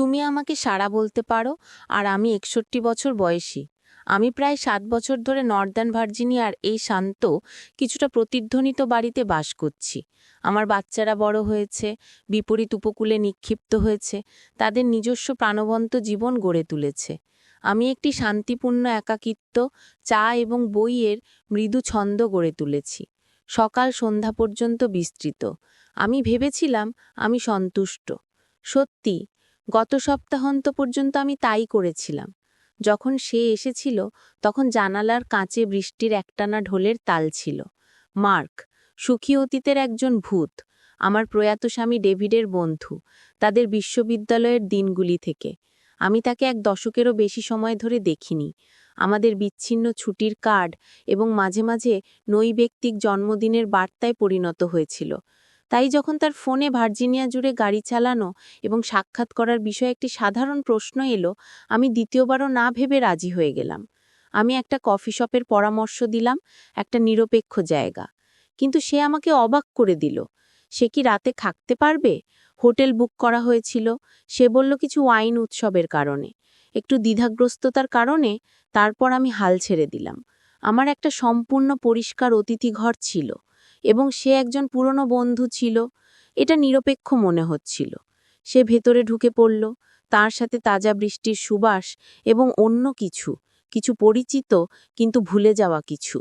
তুমি আমাকে সারা বলতে পারো, আর আমি একষট্টি বছর বয়সী। আমি প্রায় সাত বছর ধরে নর্দার্ন ভার্জিনিয়ার এই শান্ত, কিছুটা প্রতিধ্বনিত বাড়িতে বাস করছি। আমার বাচ্চারা বড় হয়েছে, বিপরীত উপকূলে নিক্ষিপ্ত হয়েছে, তাদের নিজস্ব প্রাণবন্ত জীবন গড়ে তুলেছে। আমি একটি শান্তিপূর্ণ একাকিত্ব, চা এবং বইয়ের মৃদু ছন্দ গড়ে তুলেছি। সকাল সন্ধ্যা পর্যন্ত বিস্তৃত। আমি ভেবেছিলাম আমি সন্তুষ্ট। সত্যি গত সপ্তাহান্ত পর্যন্ত আমি তাই করেছিলাম। যখন সে এসেছিল, তখন জানালার কাঁচে বৃষ্টির একটানা ঢোলের তাল ছিল। মার্ক, সুখী অতীতের একজন ভূত, আমার প্রয়াত স্বামী ডেভিডের বন্ধু, তাদের বিশ্ববিদ্যালয়ের দিনগুলি থেকে। আমি তাকে এক দশকেরও বেশি সময় ধরে দেখিনি। আমাদের বিচ্ছিন্ন ছুটির কার্ড এবং মাঝে মাঝে নৈবেক্তিক জন্মদিনের বার্তায় পরিণত হয়েছিল। তাই যখন তার ফোনে ভার্জিনিয়া জুড়ে গাড়ি চালানো এবং সাক্ষাৎ করার বিষয়ে একটি সাধারণ প্রশ্ন এলো, আমি দ্বিতীয়বারও না ভেবে রাজি হয়ে গেলাম। আমি একটা কফি শপের পরামর্শ দিলাম, একটা নিরপেক্ষ জায়গা। কিন্তু সে আমাকে অবাক করে দিল। সে কি রাতে থাকতে পারবে? হোটেল বুক করা হয়েছিল। সে বলল, কিছু ওয়াইন উৎসবের কারণে। একটু দ্বিধাগ্রস্ততার কারণে তারপর আমি হাল ছেড়ে দিলাম। আমার একটা সম্পূর্ণ পরিষ্কার অতিথি ঘর ছিল। এবং সে একজন পুরনো বন্ধু ছিল। এটা নিরপেক্ষ মনে হচ্ছিল। সে ভেতরে ঢুকে পড়ল, তার সাথে তাজা বৃষ্টির সুবাস এবং অন্য কিছু কিছু পরিচিত কিন্তু ভুলে যাওয়া কিছু।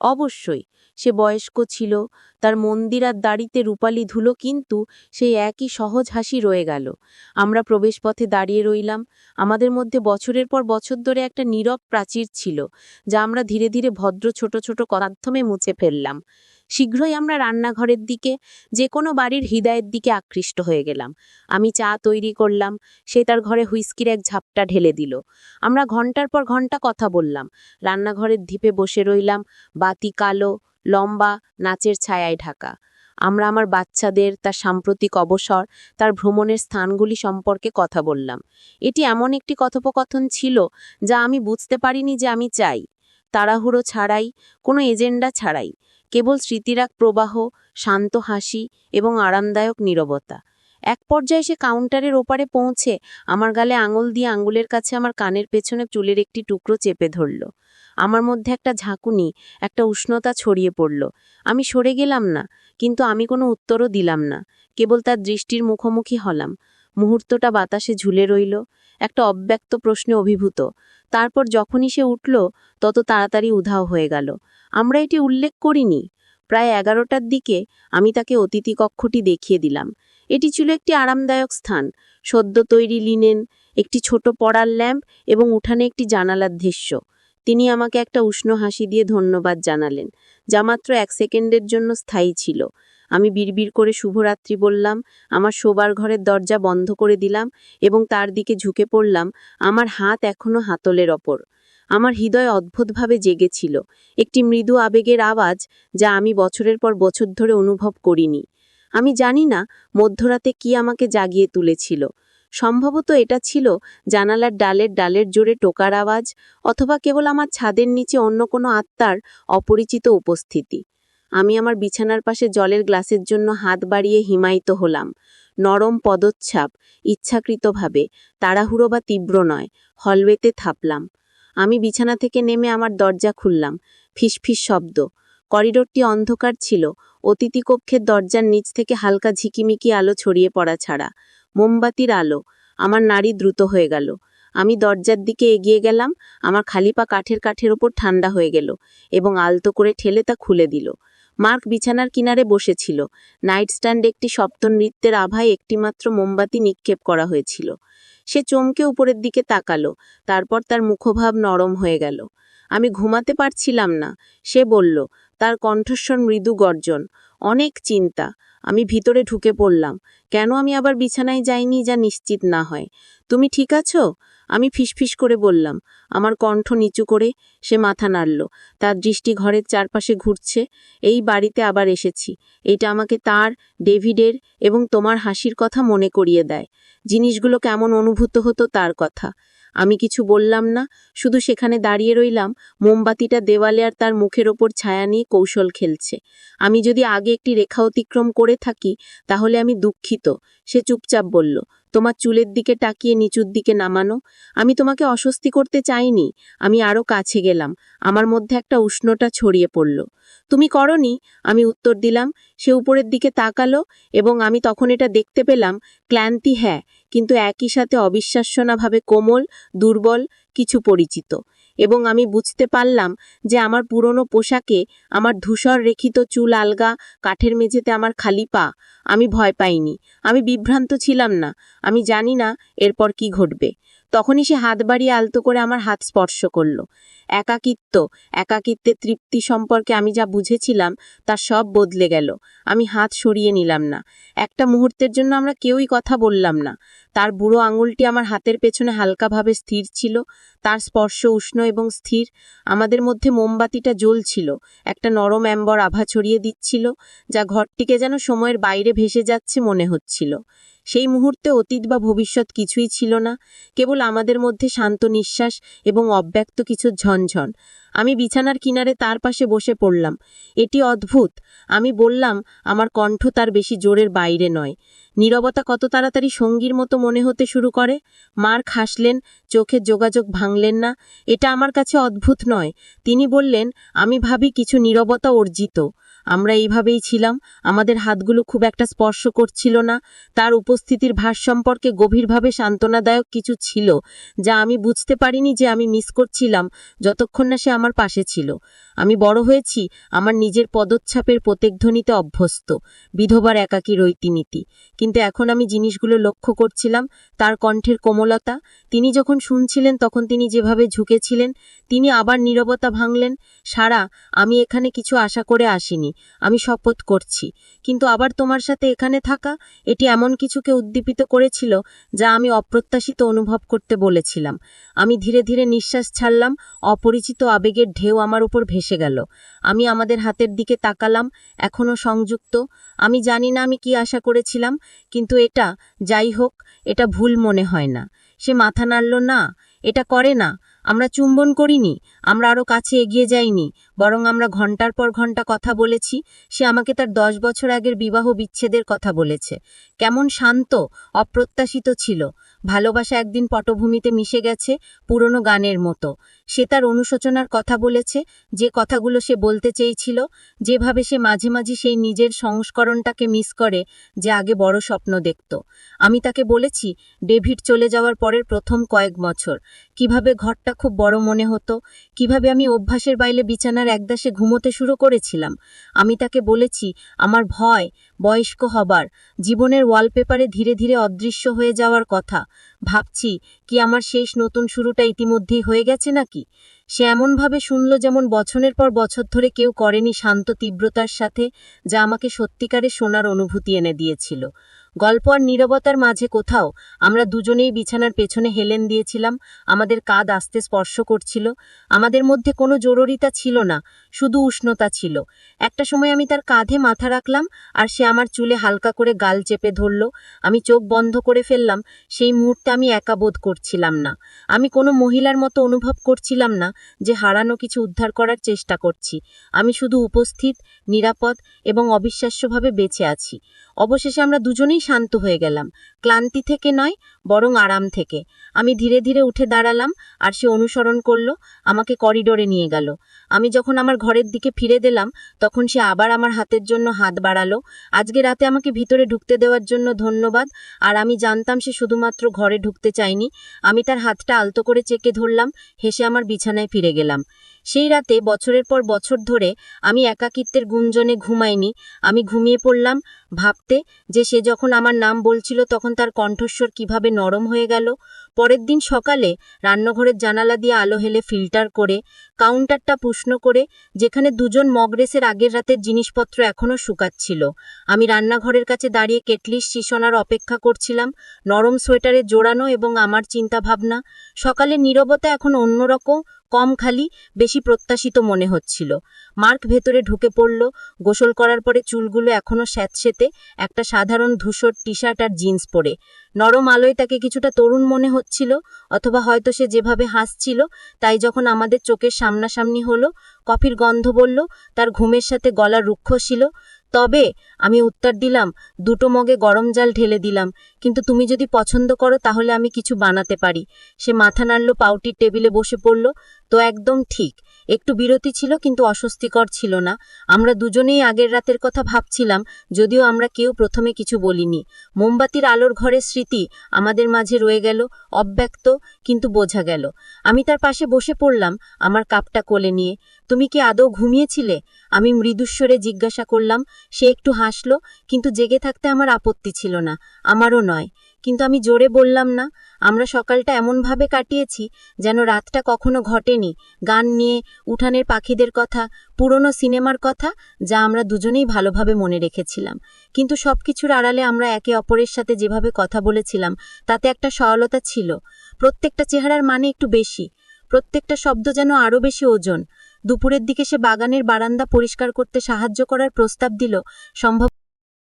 অবশ্যই, সে বয়স্ক ছিল, তার মন্দিরার দাড়িতে রূপালি ধুলো কিন্তু সেই একই সহজ হাসি রয়ে গেল। আমরা প্রবেশপথে দাঁড়িয়ে রইলাম। আমাদের মধ্যে বছরের পর বছর ধরে একটা নীরব প্রাচীর ছিল, যা আমরা ধীরে ধীরে ভদ্র ছোট ছোট মাধ্যমে মুছে ফেললাম। শীঘ্রই আমরা রান্নাঘরের দিকে যে কোনো বাড়ির হৃদয়ের দিকে আকৃষ্ট হয়ে গেলাম। আমি চা তৈরি করলাম, সে তার ঘরে হুইস্কির এক ঝাপটা ঢেলে দিল। আমরা ঘণ্টার পর ঘণ্টা কথা বললাম। রান্নাঘরের ধিপে বসে রইলাম, বাতি কালো, লম্বা, নাচের ছায়ায় ঢাকা। আমরা আমার বাচ্চাদের, তার সাম্প্রতিক অবসর, তার ভ্রমণের স্থানগুলি সম্পর্কে কথা বললাম। এটি এমন একটি কথোপকথন ছিল, যা আমি বুঝতে পারিনি যে আমি চাই। তাড়াহুড়ো ছাড়াই, কোনো এজেন্ডা ছাড়াই। কেবল স্মৃতিরাগ প্রবাহ, শান্ত হাসি এবং আরামদায়ক নীরবতা। এক পর্যায়ে সে কাউন্টারের ওপারে পৌঁছে আমার গালে আঙুল দিয়ে আঙুলের কাছে আমার কানের পেছনে চুলের একটি টুকরো চেপে ধরল। আমার মধ্যে একটা ঝাঁকুনি, একটা উষ্ণতা ছড়িয়ে পড়ল। আমি সরে গেলাম না, কিন্তু আমি কোনো উত্তরও দিলাম না। কেবল তার দৃষ্টির মুখোমুখি হলাম। মুহূর্তটা বাতাসে ঝুলে রইল, একটা অব্যক্ত প্রশ্নে অভিভূত। তারপর যখনই সে উঠল, তত তাড়াতাড়ি উধাও হয়ে গেল। আমরা এটি উল্লেখ করিনি। প্রায় এগারোটার দিকে আমি তাকে অতিথি কক্ষটি দেখিয়ে দিলাম। এটি ছিল একটি আরামদায়ক স্থান। সদ্য তৈরি লিনেন, একটি ছোট পড়ার ল্যাম্প এবং উঠানে একটি জানালার দৃশ্য তিনি আমাকে একটা উষ্ণ হাসি দিয়ে ধন্যবাদ জানালেন, যা মাত্র এক সেকেন্ডের জন্য স্থায়ী ছিল। আমি বিড়বিড় করে শুভরাত্রি বললাম, আমার শোবার ঘরের দরজা বন্ধ করে দিলাম এবং তার দিকে ঝুঁকে পড়লাম, আমার হাত এখনও হাতলের ওপর। আমার হৃদয় অদ্ভুতভাবে জেগেছিল। একটি মৃদু আবেগের আওয়াজ যা আমি বছরের পর বছর ধরে অনুভব করিনি। আমি জানি না মধ্যরাতে কি আমাকে জাগিয়ে তুলেছিল। সম্ভবত এটা ছিল জানালার ডালের ডালের জোরে টোকার আওয়াজ অথবা কেবল আমার ছাদের নিচে অন্য কোনো আত্মার অপরিচিত উপস্থিতি। আমি আমার বিছানার পাশে জলের গ্লাসের জন্য হাত বাড়িয়ে হিমায়িত হলাম। নরম পদচ্ছাপ, ইচ্ছাকৃতভাবে, তাড়াহুড়ো বা তীব্র নয় হলওয়েতে থাপলাম। আমি বিছানা থেকে নেমে আমার দরজা খুললাম। ফিসফিস শব্দ। করিডোরটি অন্ধকার ছিল। অতিথি কক্ষের দরজার নিচ থেকে হালকা ঝিকিমিকি আলো ছড়িয়ে পড়া ছাড়া। মোমবাতির আলো। আমার নাড়ি দ্রুত হয়ে গেল। আমি দরজার দিকে এগিয়ে গেলাম। আমার খালি পা কাঠের কাঠের ওপর ঠান্ডা হয়ে গেল এবং আলতো করে ঠেলে তা খুলে দিল। মার্ক বিছানার কিনারে বসেছিল। নাইট স্ট্যান্ডে একটি সপ্ত নৃত্যের আভায় একটিমাত্র মোমবাতি নিক্ষেপ করা হয়েছিল। সে চমকে উপরের দিকে তাকালো, তারপর তার মুখভাব নরম হয়ে গেল। আমি ঘুমাতে পারছিলাম না সে বলল। তার কণ্ঠস্বর মৃদু গর্জন। অনেক চিন্তা। আমি ভিতরে ঢুকে পড়লাম। কেন আমি আবার বিছানায় যাইনি যা নিশ্চিত না হয়? তুমি ঠিক আছো? আমি ফিসফিস করে বললাম। আমার কণ্ঠ নিচু করে সে মাথা নাড়ল। তার দৃষ্টি ঘরের চারপাশে ঘুরছে। এই বাড়িতে আবার এসেছি। এটা আমাকে তার, ডেভিডের এবং তোমার হাসির কথা মনে করিয়ে দেয়। জিনিসগুলো কেমন অনুভূত হতো তার কথা। আমি কিছু বললাম না, শুধু সেখানে দাঁড়িয়ে রইলাম, মোমবাতিটা দেওয়ালে আর তার মুখের ওপর ছায়া নিয়ে কৌশল খেলছে। আমি যদি আগে একটি রেখা অতিক্রম করে থাকি, তাহলে আমি দুঃখিত, সে চুপচাপ বলল। তোমার চুলের দিকে টাকিয়ে নিচুর দিকে নামানো। আমি তোমাকে অস্বস্তি করতে চাইনি, আমি আরও কাছে গেলাম, আমার মধ্যে একটা উষ্ণতা ছড়িয়ে পড়ল। তুমি করনি, আমি উত্তর দিলাম, সে উপরের দিকে তাকালো এবং আমি তখন এটা দেখতে পেলাম, ক্লান্তি হ্যাঁ কিন্তু একই সাথে অবিশ্বাস্যনাভাবে কোমল, দুর্বল, কিছু পরিচিত। এবং আমি বুঝতে পারলাম যে আমার পুরনো পোশাকে আমার ধূসর রেখিত চুল আলগা, কাঠের মেঝেতে আমার খালি পা। আমি ভয় পাইনি। আমি বিভ্রান্ত ছিলাম না। আমি জানি না এরপর কি ঘটবে। তখনই সে হাত বাড়িয়ে আলতো করে আমার হাত স্পর্শ করল। একাকিত্ব একাকিত্বের তৃপ্তি সম্পর্কে আমি যা বুঝেছিলাম, তা সব বদলে গেল। আমি হাত সরিয়ে নিলাম না। একটা মুহূর্তের জন্য আমরা কেউই কথা বললাম না। তার বুড়ো আঙুলটি আমার হাতের পেছনে হালকাভাবে স্থির ছিল। তার স্পর্শ উষ্ণ এবং স্থির। আমাদের মধ্যে মোমবাতিটা জ্বলছিল। একটা নরম অ্যাম্বর আভা ছড়িয়ে দিচ্ছিল, যা ঘরটিকে যেন সময়ের বাইরে ভেসে যাচ্ছে মনে হচ্ছিল। সেই মুহূর্তে অতীত বা ভবিষ্যৎ কিছুই ছিল না, কেবল আমাদের মধ্যে শান্ত নিঃশ্বাস এবং অব্যক্ত কিছু ঝনঝন। আমি বিছানার কিনারে তার পাশে বসে পড়লাম। এটি অদ্ভুত। আমি বললাম, আমার কণ্ঠ তার বেশি জোরের বাইরে নয়। নীরবতা কত তাড়াতাড়ি সঙ্গীর মতো মনে হতে শুরু করে। মার খাসলেন চোখের যোগাযোগ ভাঙলেন না। এটা আমার কাছে অদ্ভুত নয়। তিনি বললেন, আমি ভাবি কিছু নীরবতা অর্জিত। আমরা এইভাবেই ছিলাম। আমাদের হাতগুলো খুব একটা স্পর্শ করছিল না। তার উপস্থিতির ভার সম্পর্কে গভীরভাবে সান্ত্বনাদায়ক কিছু ছিল, যা আমি বুঝতে পারিনি যে আমি মিস করছিলাম, যতক্ষণ না সে আমার পাশে ছিল। আমি বড় হয়েছি, আমার নিজের পদচ্ছাপের প্রত্যেকধ্বনিতে অভ্যস্ত। বিধবার একাকী রৈতিনীতি কিন্তু এখন আমি জিনিসগুলো লক্ষ্য করছিলাম, তার কণ্ঠের কোমলতা। তিনি যখন শুনছিলেন, তখন তিনি যেভাবে ঝুঁকেছিলেন, তিনি আবার নীরবতা ভাঙলেন, সারা, আমি এখানে কিছু আশা করে আসিনি, আমি শপথ করছি। কিন্তু আবার তোমার সাথে এখানে থাকা, এটি এমন কিছুকে উদ্দীপিত করেছিল, যা আমি অপ্রত্যাশিত অনুভব করতে বলেছিলাম। আমি ধীরে ধীরে নিঃশ্বাস ছাড়লাম, অপরিচিত আবেগের ঢেউ আমার উপর ভেসে গেল। আমি আমাদের হাতের দিকে তাকালাম এখনও সংযুক্ত। আমি জানি না আমি কি আশা করেছিলাম, কিন্তু এটা, যাই হোক, এটা ভুল মনে হয় না। সে মাথা নাড়ল, না, এটা করে না। আমরা চুম্বন করিনি, আমরা আরও কাছে এগিয়ে যাইনি, বরং আমরা ঘণ্টার পর ঘণ্টা কথা বলেছি। সে আমাকে তার দশ বছর আগের বিবাহ বিচ্ছেদের কথা বলেছে। কেমন শান্ত, অপ্রত্যাশিত ছিল। ভালোবাসা একদিন পটভূমিতে মিশে গেছে পুরনো গানের মতো। সে তার অনুশোচনার কথা বলেছে, যে কথাগুলো সে বলতে চেয়েছিল, যেভাবে সে মাঝে মাঝে সেই নিজের সংস্করণটাকে মিস করে, যে আগে বড় স্বপ্ন দেখত। আমি তাকে বলেছি, ডেভিড চলে যাওয়ার পরের প্রথম কয়েক বছর। কীভাবে ঘরটা খুব বড় মনে হতো, কীভাবে আমি অভ্যাসের বাইরে বিছানার একদাসে ঘুমোতে শুরু করেছিলাম। আমি তাকে বলেছি, আমার ভয়, বয়স্ক হবার, জীবনের ওয়ালপেপারে ধীরে ধীরে অদৃশ্য হয়ে যাওয়ার কথা। ভাবছি, কি আমার শেষ নতুন শুরুটা ইতিমধ্যেই হয়ে গেছে নাকি? সে এমনভাবে শুনল যেমন বছরের পর বছর ধরে কেউ করেনি শান্ত তীব্রতার সাথে, যা আমাকে সত্যিকারে শোনার অনুভূতি এনে দিয়েছিল। গল্প আর নীরবতার মাঝে কোথাও আমরা দুজনেই বিছানার পেছনে হেলেন দিয়েছিলাম, আমাদের কাঁধ আস্তে স্পর্শ করছিল, আমাদের মধ্যে কোনো জরুরিতা ছিল না, শুধু উষ্ণতা ছিল। একটা সময় আমি তার কাঁধে মাথা রাখলাম আর সে আমার চুলে হালকা করে গাল চেপে ধরল, আমি চোখ বন্ধ করে ফেললাম, সেই মুহূর্তে আমি একা বোধ করছিলাম না। আমি কোনো মহিলার মতো অনুভব করছিলাম না যে হারানো কিছু উদ্ধার করার চেষ্টা করছি। আমি শুধু উপস্থিত, নিরাপদ এবং অবিশ্বাস্যভাবে বেঁচে আছি। অবশেষে আমরা দুজনেই শান্ত হয়ে গেলাম। ক্লান্তি থেকে নয়, বরং আরাম থেকে। আমি ধীরে ধীরে উঠে দাঁড়ালাম, আর সে অনুসরণ করল, আমাকে করিডোরে নিয়ে গেল। আমি যখন আমার ঘরের দিকে ফিরে দিলাম, তখন সে আবার আমার হাতের জন্য হাত বাড়ালো। আজকে রাতে আমাকে ভিতরে ঢুকতে দেওয়ার জন্য ধন্যবাদ, আর আমি জানতাম সে শুধুমাত্র ঘরে ঢুকতে চায়নি। আমি তার হাতটা আলতো করে চেকে ধরলাম, হেসে আমার বিছানায় ফিরে গেলাম। সেই রাতে বছরের পর বছর ধরে আমি একাকিত্বের গুঞ্জনে ঘুমাইনি। আমি ঘুমিয়ে পড়লাম ভাবতে যে সে যখন আমার নাম বলছিল তখন তার কণ্ঠস্বর কীভাবে নরম হয়ে গেল পরের দিন সকালে রান্নাঘরের জানালা দিয়ে আলো হেলে ফিল্টার করে, কাউন্টারটা পুষ্ণ করে, যেখানে দুজন মগরেসের আগের রাতের জিনিসপত্র এখনও শুকাচ্ছিল। আমি রান্নাঘরের কাছে দাঁড়িয়ে কেটলিশ শিশনার অপেক্ষা করছিলাম, নরম সোয়েটারে জোড়ানো এবং আমার চিন্তাভাবনা। সকালে নীরবতা এখন অন্যরকম, কম খালি, বেশি প্রত্যাশিত মনে হচ্ছিল। মার্ক ভেতরে ঢুকে পড়ল, গোসল করার পরে চুলগুলো এখনও স্যাঁতসেতে, একটা সাধারণ ধূসর টি শার্ট আর জিন্স পরে। নরম আলোয় তাকে কিছুটা তরুণ মনে হচ্ছিল, অথবা হয়তো সে যেভাবে হাসছিল, তাই যখন আমাদের চোখের সামনাসামনি হলো, কফির গন্ধ বলল, তার ঘুমের সাথে গলা রুক্ষ ছিল। তবে আমি উত্তর দিলাম, দুটো মগে গরম জল ঢেলে দিলাম। কিন্তু তুমি যদি পছন্দ করো, তাহলে আমি কিছু বানাতে পারি। সে মাথা নাড়ল, পাউটির টেবিলে বসে পড়ল। তো একদম ঠিক। একটু বিরতি ছিল, কিন্তু অস্বস্তিকর ছিল না। আমরা দুজনেই আগের রাতের কথা ভাবছিলাম, যদিও আমরা কেউ প্রথমে কিছু বলিনি। মোমবাতির আলোর ঘরের স্মৃতি আমাদের মাঝে রয়ে গেল, অব্যক্ত, কিন্তু বোঝা গেল। আমি তার পাশে বসে পড়লাম, আমার কাপটা কোলে নিয়ে। তুমি কি আদৌ ঘুমিয়েছিলে? আমি মৃদুস্বরে জিজ্ঞাসা করলাম। সে একটু হাসল, কিন্তু জেগে থাকতে আমার আপত্তি ছিল না, আমারও নয়। কিন্তু আমি জোরে বললাম না, আমরা সকালটা এমনভাবে কাটিয়েছি যেন রাতটা কখনো ঘটেনি। গান নিয়ে, উঠানের পাখিদের কথা, পুরনো সিনেমার কথা, যা আমরা দুজনেই ভালোভাবে মনে রেখেছিলাম। কিন্তু সবকিছুর আড়ালে আমরা একে অপরের সাথে যেভাবে কথা বলেছিলাম, তাতে একটা সরলতা ছিল। প্রত্যেকটা চেহারার মানে একটু বেশি। প্রত্যেকটা শব্দ যেন আরও বেশি ওজন। দুপুরের দিকে সে বাগানের বারান্দা পরিষ্কার করতে সাহায্য করার প্রস্তাব দিল, সম্ভব